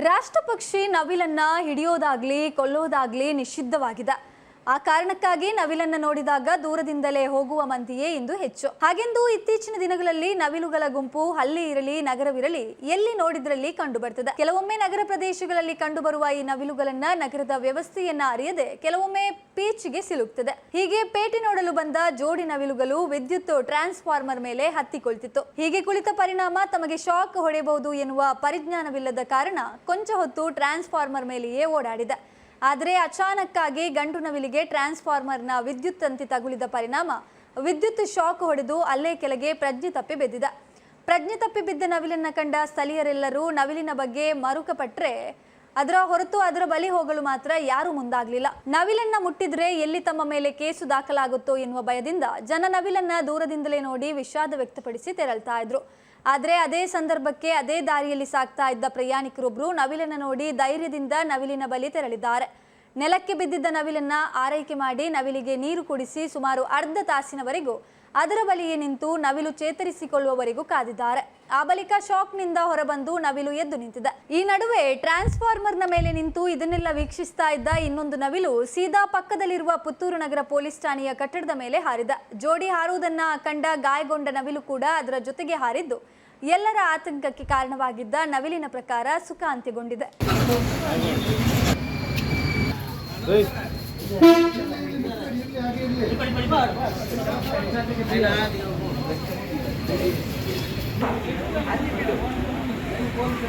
ರಾಷ್ಟ್ರಪಕ್ಷಿ ನವಿಲನ್ನ ಹಿಡಿಯೋದಾಗ್ಲಿ ಕೊಲ್ಲೋದಾಗ್ಲಿ ನಿಷಿದ್ಧವಾಗಿದೆ. ಆ ಕಾರಣಕ್ಕಾಗಿ ನವಿಲನ್ನ ನೋಡಿದಾಗ ದೂರದಿಂದಲೇ ಹೋಗುವ ಮಂದಿಯೇ ಇಂದು ಹೆಚ್ಚು. ಹಾಗೆಂದು ಇತ್ತೀಚಿನ ದಿನಗಳಲ್ಲಿ ನವಿಲುಗಳ ಗುಂಪು ಹಳ್ಳಿ ಇರಲಿ, ನಗರವಿರಲಿ, ಎಲ್ಲಿ ನೋಡಿದ್ರಲ್ಲಿ ಕಂಡು ಬರ್ತದೆ ಕೆಲವೊಮ್ಮೆ ನಗರ ಪ್ರದೇಶಗಳಲ್ಲಿ ಕಂಡುಬರುವ ಈ ನವಿಲುಗಳನ್ನ ನಗರದ ವ್ಯವಸ್ಥೆಯನ್ನ ಅರಿಯದೆ ಕೆಲವೊಮ್ಮೆ ಪೀಚಿಗೆ ಸಿಲುಕ್ತದೆ. ಹೀಗೆ ಪೇಟೆ ನೋಡಲು ಬಂದ ಜೋಡಿ ನವಿಲುಗಳು ವಿದ್ಯುತ್ ಟ್ರಾನ್ಸ್ಫಾರ್ಮರ್ ಮೇಲೆ ಹತ್ತಿಕೊಳ್ತಿತ್ತು. ಹೀಗೆ ಕುಳಿತ ಪರಿಣಾಮ ತಮಗೆ ಶಾಕ್ ಹೊಡೆಯಬಹುದು ಎನ್ನುವ ಪರಿಜ್ಞಾನವಿಲ್ಲದ ಕಾರಣ ಕೊಂಚ ಹೊತ್ತು ಟ್ರಾನ್ಸ್ಫಾರ್ಮರ್ ಮೇಲೆಯೇ ಓಡಾಡಿದೆ. ಆದರೆ ಅಚಾನಕ್ಕಾಗಿ ಗಂಡು ನವಿಲಿಗೆ ಟ್ರಾನ್ಸ್ಫಾರ್ಮರ್ನ ವಿದ್ಯುತ್ ತಂತಿ ತಗುಲಿದ ಪರಿಣಾಮ. ವಿದ್ಯುತ್ ಶಾಕ್ ಹೊಡೆದು ಅಲ್ಲೇ ಕೆಳಗೆ ಪ್ರಜ್ಞೆ ತಪ್ಪಿ ಬಿದ್ದಿದ. ಪ್ರಜ್ಞೆ ತಪ್ಪಿ ಬಿದ್ದ ನವಿಲನ್ನ ಕಂಡ ಸ್ಥಳೀಯರೆಲ್ಲರೂ ನವಿಲಿನ ಬಗ್ಗೆ ಮರುಕಪಟ್ರೆ ಅದರ ಹೊರತು ಅದರ ಬಲಿ ಹೋಗಲು ಮಾತ್ರ ಯಾರೂ ಮುಂದಾಗಲಿಲ್ಲ. ನವಿಲನ್ನ ಮುಟ್ಟಿದ್ರೆ ಎಲ್ಲಿ ತಮ್ಮ ಮೇಲೆ ಕೇಸು ದಾಖಲಾಗುತ್ತೋ ಎನ್ನುವ ಭಯದಿಂದ ಜನ ನವಿಲನ್ನ ದೂರದಿಂದಲೇ ನೋಡಿ ವಿಷಾದ ವ್ಯಕ್ತಪಡಿಸಿ ತೆರಳ್ತಾ ಇದ್ರು. ಆದರೆ ಅದೇ ಸಂದರ್ಭಕ್ಕೆ ಅದೇ ದಾರಿಯಲ್ಲಿ ಸಾಗ್ತಾ ಇದ್ದ ಪ್ರಯಾಣಿಕರೊಬ್ಬರು ನವಿಲನ್ನ ನೋಡಿ ಧೈರ್ಯದಿಂದ ನವಿಲಿನ ಬಲಿ ತೆರಳಿದ್ದಾರೆ. ನೆಲಕ್ಕೆ ಬಿದ್ದಿದ್ದ ನವಿಲನ್ನ ಆರೈಕೆ ಮಾಡಿ ನವಿಲಿಗೆ ನೀರು ಕುಡಿಸಿ ಸುಮಾರು ಅರ್ಧ ತಾಸಿನವರೆಗೂ ಅದರ ಬಳಿಯೇ ನಿಂತು ನವಿಲು ಚೇತರಿಸಿಕೊಳ್ಳುವವರೆಗೂ ಕಾದಿದ್ದಾರೆ. ಆ ಬಳಿಕ ಶಾಕ್ನಿಂದ ಹೊರಬಂದು ನವಿಲು ಎದ್ದು ನಿಂತಿದೆ. ಈ ನಡುವೆ ಟ್ರಾನ್ಸ್ಫಾರ್ಮರ್ನ ಮೇಲೆ ನಿಂತು ಇದನ್ನೆಲ್ಲ ವೀಕ್ಷಿಸ್ತಾ ಇದ್ದ ಇನ್ನೊಂದು ನವಿಲು ಸೀದಾ ಪಕ್ಕದಲ್ಲಿರುವ ಪುತ್ತೂರು ನಗರ ಪೊಲೀಸ್ ಠಾಣೆಯ ಕಟ್ಟಡದ ಮೇಲೆ ಹಾರಿದ. ಜೋಡಿ ಹಾರುವುದನ್ನ ಕಂಡ ಗಾಯಗೊಂಡ ನವಿಲು ಕೂಡ ಅದರ ಜೊತೆಗೆ ಹಾರಿದ್ದು. ಎಲ್ಲರ ಆತಂಕಕ್ಕೆ ಕಾರಣವಾಗಿದ್ದ ನವಿಲಿನ ಪ್ರಕಾರ ಸುಖ パリパリパリ?